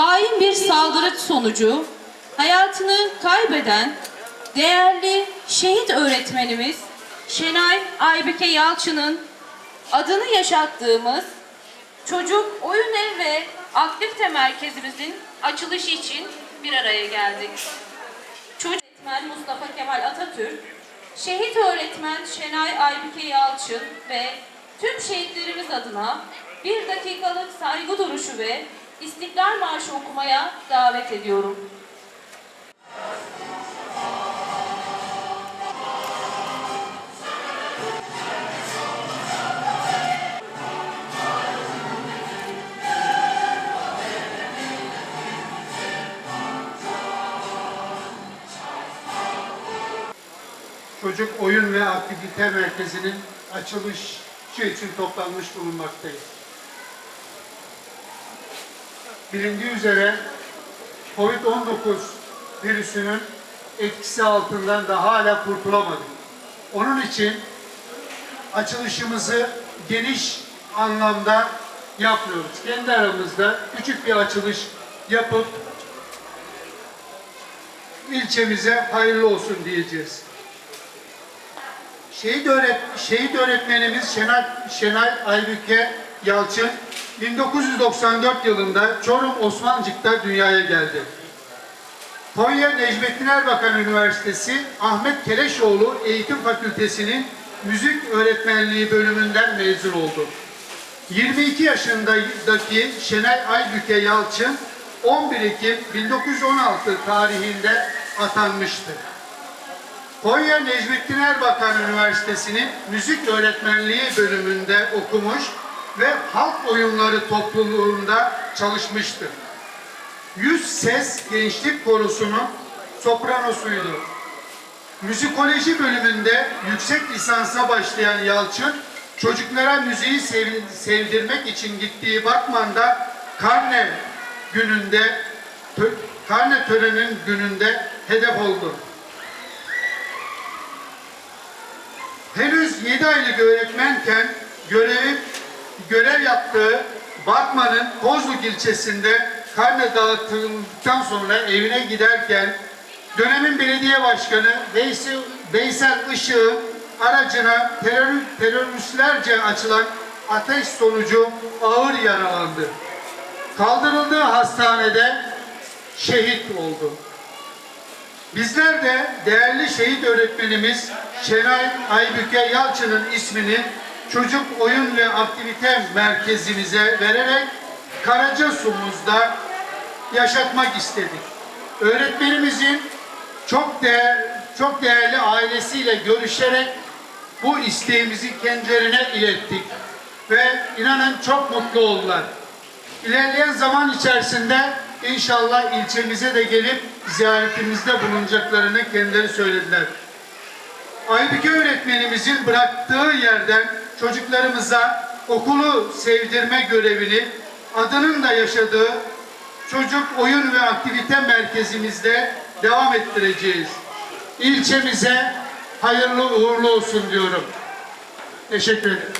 hain bir saldırı sonucu hayatını kaybeden değerli şehit öğretmenimiz Şenay Aybüke Yalçın'ın adını yaşattığımız Çocuk Oyun Ev ve Aktivite Merkezimizin açılışı için bir araya geldik. Çocuk öğretmen Mustafa Kemal Atatürk, şehit öğretmen Şenay Aybüke Yalçın ve tüm şehitlerimiz adına bir dakikalık saygı duruşu ve İstiklal Marşı okumaya davet ediyorum. Çocuk Oyun ve Aktivite Merkezi'nin açılışı için toplanmış bulunmaktayız. Bilindiği üzere COVID-19 virüsünün etkisi altından da hala kurtulamadık. Onun için açılışımızı geniş anlamda yapmıyoruz. Kendi aramızda küçük bir açılış yapıp ilçemize hayırlı olsun diyeceğiz. Şehit, öğret, şehit öğretmenimiz Şenay, Şenay Aybüke Yalçın 1994 yılında Çorum Osmancık'ta dünyaya geldi. Konya Necmettin Erbakan Üniversitesi Ahmet Keleşoğlu Eğitim Fakültesi'nin müzik öğretmenliği bölümünden mezun oldu. 22 yaşındaki Şenay Aybüke Yalçın 11 Ekim 1916 tarihinde atanmıştır. Konya Necmettin Erbakan Üniversitesi'nin müzik öğretmenliği bölümünde okumuş ve halk oyunları topluluğunda çalışmıştır. Yüz Ses Gençlik Korosu'nun sopranosuydu. Müzikoloji bölümünde yüksek lisansa başlayan Yalçın, çocuklara müziği sev- sevdirmek için gittiği Batman'da karne gününde, tö- karne töreninin gününde hedef oldu. henüz 7 aylık öğretmenken görevi, görev yaptığı Batman'ın Kozluk ilçesinde karne dağıtıldıktan sonra evine giderken dönemin belediye başkanı Veysel, Veysel Işık'ın aracına terör, teröristlerce açılan ateş sonucu ağır yaralandı. Kaldırıldığı hastanede şehit oldu. Bizler de değerli şehit öğretmenimiz Şenay Aybüke Yalçın'ın ismini çocuk oyun ve aktivite merkezimize vererek Karacasumuz'da yaşatmak istedik. Öğretmenimizin çok değer, çok değerli ailesiyle görüşerek bu isteğimizi kendilerine ilettik ve inanın çok mutlu oldular. İlerleyen zaman içerisinde inşallah ilçemize de gelip ziyaretimizde bulunacaklarını kendileri söylediler. Aybüke öğretmenimizin bıraktığı yerden çocuklarımıza okulu sevdirme görevini adının da yaşadığı çocuk oyun ve aktivite merkezimizde devam ettireceğiz. İlçemize hayırlı uğurlu olsun diyorum. Teşekkür ederim.